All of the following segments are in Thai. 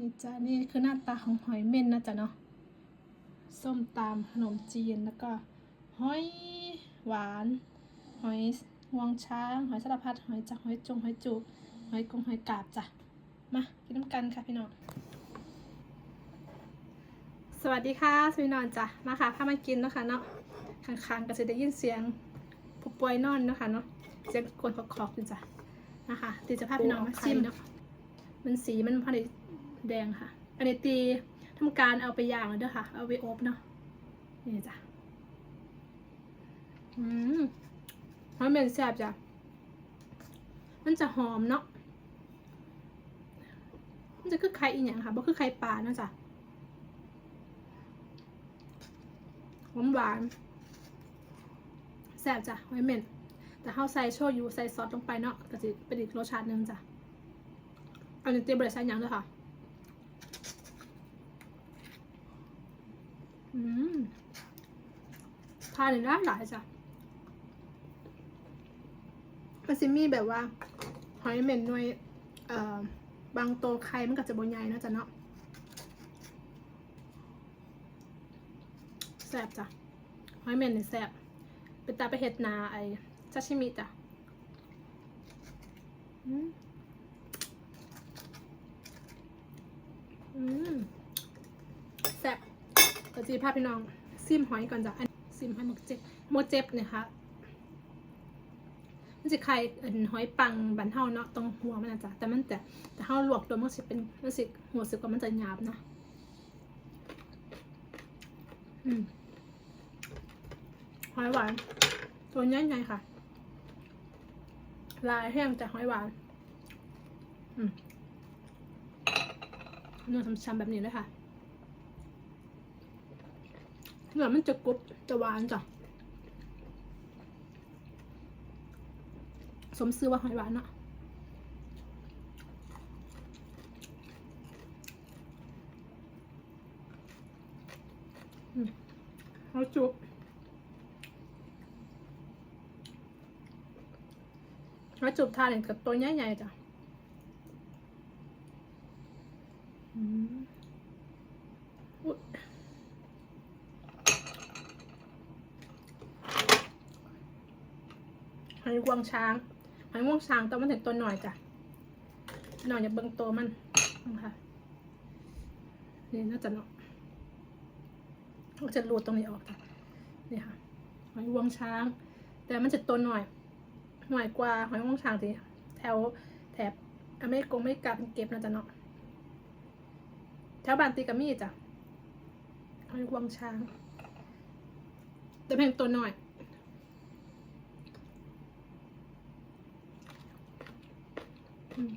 นี่จ้ะนี่คือหน้าตาของหอยเม่นนะจ๊ะเนาะส้มตำขนมจีนแล้วก็หอยหวาน หอยงวงช้าง หอยสารพัดหอยจักหอยจงหอยจูบหอยกงหอยกาบจ้ะมากินน้ำกันค่ะพี่น้องสวัสดีค่ะสวีนอนจ้ะมาค่ะพามากินเนาะคะเนาะข้างๆก็จะได้ยินเสียงผู้ป่วยนอนเนาะคะเนาะเสียงคนขอกๆอยู่จ้ะนะคะตีจะพาพี่น้องมาชิมเนาะมันสีมันพอดี แดงค่ะ อันนี้ตีทำการเอาไปย่างแล้วด้อค่ะ เอาไปอบเนาะ นี่จ้ะ อืมหอยเม่นแซ่บจ้ะ มันจะหอมเนาะ มันจะคือไข่อีหยังค่ะบ่คือไข่ปลาเนาะจ้ะหวานหวานแซ่บจ้ะหอยเม่นแต่เฮาใส่โชยุใส่ซอสลงไปเนาะก็จะเป็นอีกรสชาติหนึงจ้ะ อันนี้เตรียมบริษัทยังด้วยค่ะ อืมทานได้หลายจ้ะมันซิมีแบบว่าหอยเหม็นหน่วย เอ่อบางโตวไข่มันก็จะบนใหญ่เนาะจ้ะเนาะแซ่บจ้ะหอยเหม็นนี่แซ่บเป็นตาไปเห็ดนาไอซาชิมิจ้ะอืมอืมแซ่บ ก็จีพาพี่น้องซิมหอยก่อนจ้ะอันซิมให้หมกเจ็บหมกเจ็บเนี่ยค่ะมันจะไข่อันหอยปังบันเทาเนาะตรงหัวมันนะจ๊ะแต่มันแต่แต่เฮาลวกตัวมันสิเป็นมันสิหัวสึกว่ามันจะหยาบนะอืมหอยหวาน ตัวใหญ่ๆค่ะ ลายแห้งจากหอยหวาน อืมนื้อช้ำๆแบบนี้เลยค่ะ เนื้อมันจะกรุบจะหวานจ้ะสมซื้อว่าหอยหวานเนาะอืมหอยจุบหอยจุบทานเนี่ยกับตัวใหญ่ๆจ้ะ อืมอุ๊ย หอยงวงช้างหอยงวงช้างตัวมันถึงตัวหน่อยจ้ะหน่อยอย่าเบิ่งตัวมันนะคะนี่น่าจะเนาะเราจะรูดตรงนี้ออกจ้ะนี่ค่ะหอยงวงช้าง แต่มันจะตัวหน่อย หน่อยกว่าหอยงวงช้างสิแถวแถบอเมริกงไม่กลับเก็บนะจ๊ะเนาะแถวบานตีกามีจ้ะหอยกวงช้างแต่เพียงตัวหน่อย อืม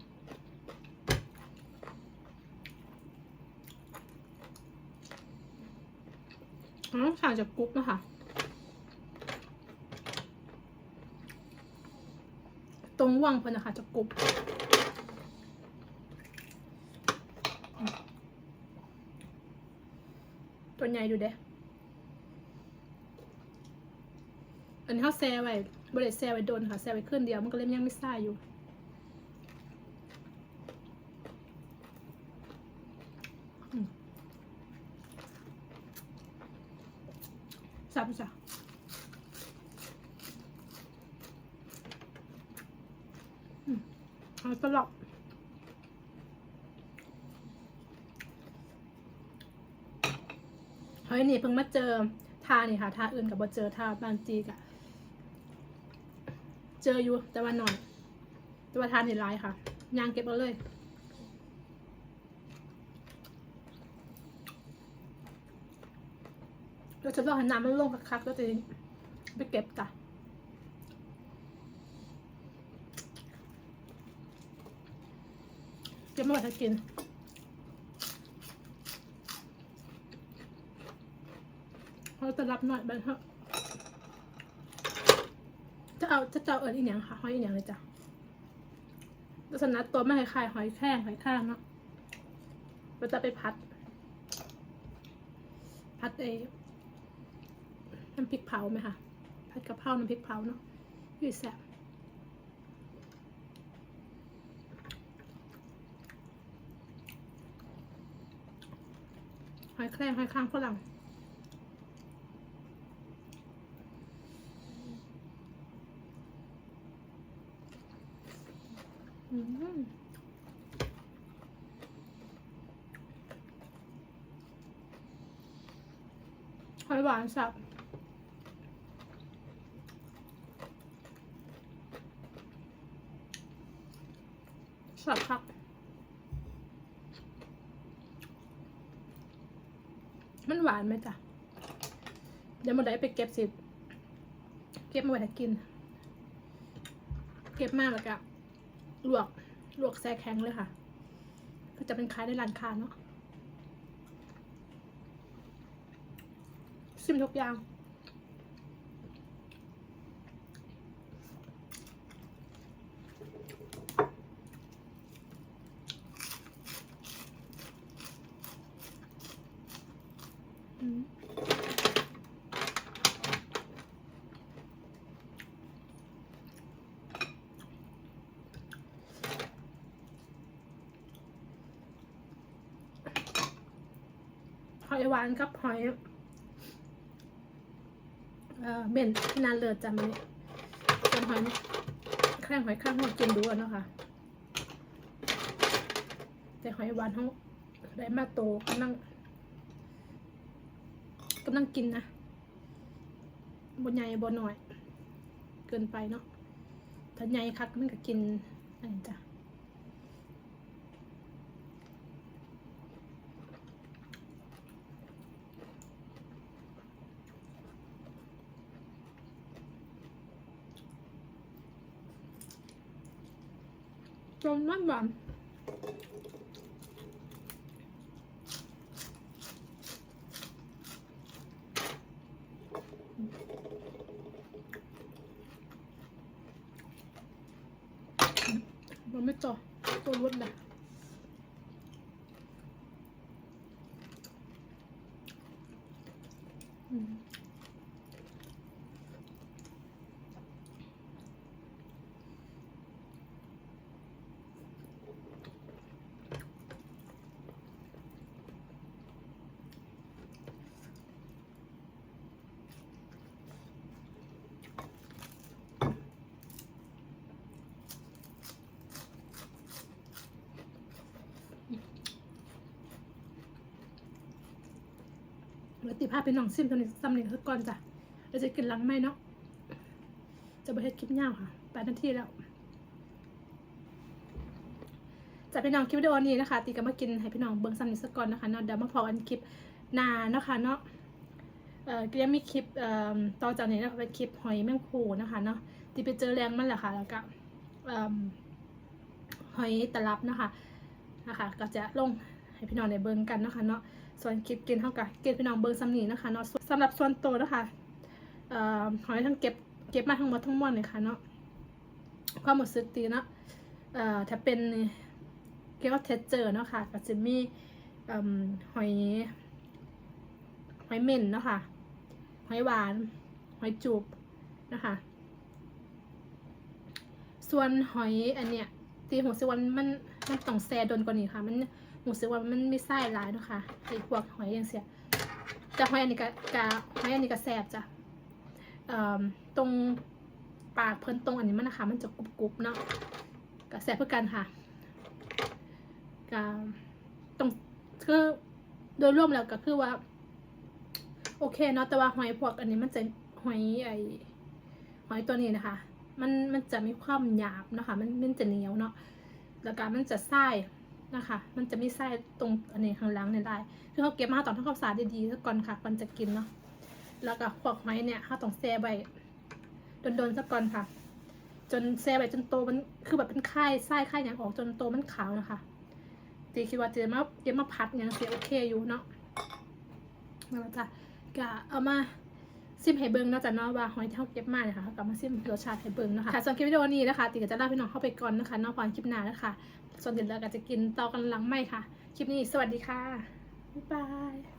อ๋อสั่งจากกุ๊กนะคะ ตรงว่างเพนนะคะจากกุ๊กตัวใหญ่ดูเด้อันนี้เขาแซ่ไว้บริแซ่ไว้โดนค่ะแซ่ไว้ขึ้นเดียว มันก็เล่มยังไม่ซ่าอยู่ อืม สับจ้ะอืมเอาตลอดเฮ้ยนี่เพิ่งมาเจอทานี่ค่ะทาอื่นกับบ่เจอท่าบางจีกะเจออยู่แต่ว่าหน่อยแต่ว่าทานนี่ร้ายค่ะยางเก็บเอาเลย เดี๋ยวฉันรอให้น้ำมันลงคักๆแล้วจะไปเก็บจ้ะเก็บมาไว้ให้กินเขาจะรับหน่อยบันเถอะจะเอาจะเจ้าเอิญอีกอย่างค่ะหอยอีกอย่างเลยจ้ะลักษณะตัวไม่คล้ายหอยแครงหอยข้างเนาะเราจะไปพัด พัดไอ้ น้ำพริกเผาไหมคะพัดกะเพราน้ำพริกเผาเนาะอยู่แซ่บหอยแครงหอยข้างฝรั่งอืมหอยหวานสับ สับครับมันหวานไหมจ๊ะเดี๋ยวมันได้ไปเก็บสิ เก็บมาไว้ให้กิน เก็บมากแล้วก็ลวกลวกแซ่แข็งเลยค่ะ ก็จะเป็นขายในร้านค้าเนาะซิมทุกอย่าง อืมห อยหวานกับหอยเออเบนนานเลิศจำเลยเป็นหอยแครงหอยข้างหัวกินดูอะเนาะค่ะ แต่หอยหวานเขาได้มาโตกำลังกำลังกินนะบนใหญ่บนหน่อย เกินไปเนาะถ้าใหญ่คักมันก็กินอันนี้จ้ะ จนมันหวานมันไม่ต่อตัวรวดเลยอืม เดี๋ยวติภาพเป็นน้องซิมตอนนี้ซ้ำหนึ่งสักก่อนจ้ะเราจะกินหลังไหมเนาะจะไปเฮ็ดคลิปยาวค่ะแปดนาทีแล้วจะเป็นน้องคลิปวิดีโอนี้นะคะ ตีก็มากินให้พี่น้องเบิ้งซ้ำหนึ่งสักก่อนนะคะเนาะเดี๋ยวมาพอกันคลิปนาเนะคะเนาะเอ่อก็ยังมีคลิปเอ่อต่อจากนี้นะคะเป็นคลิปหอยแมงภูนะคะเนาะที่ไปเจอแรงมันแหละค่ะแล้วก็เอิ่มหอยตลับนะคะนะคะ ก็จะลง ให้พี่น้องได้เบิ่งกันนะคะเนาะส่วนคลิปกินเท่ากับเก็บพี่น้องเบิ้งซ้ำนี้นะคะเนาะสำหรับส่วนตัวนะคะเอ่อหอยทั้งเก็บเก็บมาทั้งหมดทั้งมวลเลยค่ะเนาะความหมดสึกตีเนาะเอ่อถ้าเป็นเกี่ยวกับเทสเจอร์เนาะค่ะก็จะมีอหอยหอยเม่นเนาะค่ะหอยหวานหอยจูบนะคะส่วนหอยอันเนี้ยตีหูสิวันมันมันต้องแซ่ดนกว่านี้ค่ะ มัน หูสิวันมันไม่ไส้หลายเนาะค่ะไอ้พวกหอยอย่างเสียแต่หอยอันนี้ก็กะหอยอันนี้ก็แซ่บจ้ะเอ่อตรงปากเพิ่นตรงอันนี้มันนะคะ มันจะกรุบๆเนาะก็แซ่บเพื่อกันค่ะก็ตรงคือโดยรวมแล้วก็คือว่า โอเคเนาะแต่ว่าหอยพวกอันนี้มันจะหอยไอหอยตัวนี้นะคะ มันมันจะมีความหยาบนะคะ มันมันจะเหนียวเนาะแล้วก็มันจะไส้ นะคะ มันจะมีไส้ตรงอันนี้ข้างหลังเนี่ยได้คือเขาเก็บมาตอนทำความสะอาดดีๆซะก่อนค่ะก่อนจะกินเนาะแล้วก็พวกหอยเนี่ยเขาต้องแช่ไว้โดนๆซะก่อนค่ะ จนแช่ไว้จนโตมันคือแบบเป็นไข่ไส้ไข่อย่างออกจนโตมันขาวนะคะตีคิดว่าเจมาเจมาพัดย่างเสียโอเคอยู่เนาะนั่นแหละจ้ะก็เอามาซิมให้เบิ้งเนาะจ้ะเนาะว่าหอยที่เขาเก็บมาเนี่ยค่ะเขากลับมาซิมรสชาติให้เบิ้งนะคะค่ะส่วนคลิปวิดีโอนี้นะคะ ติก็จะลาพี่น้องเข้าไปก่อนนะคะเนอกพอนคลิปหน้านะคะ ส่วนเดี๋ยวเราก็จะกินต่อกันหลังไม่ค่ะ คลิปนี้สวัสดีค่ะ บ๊ายบาย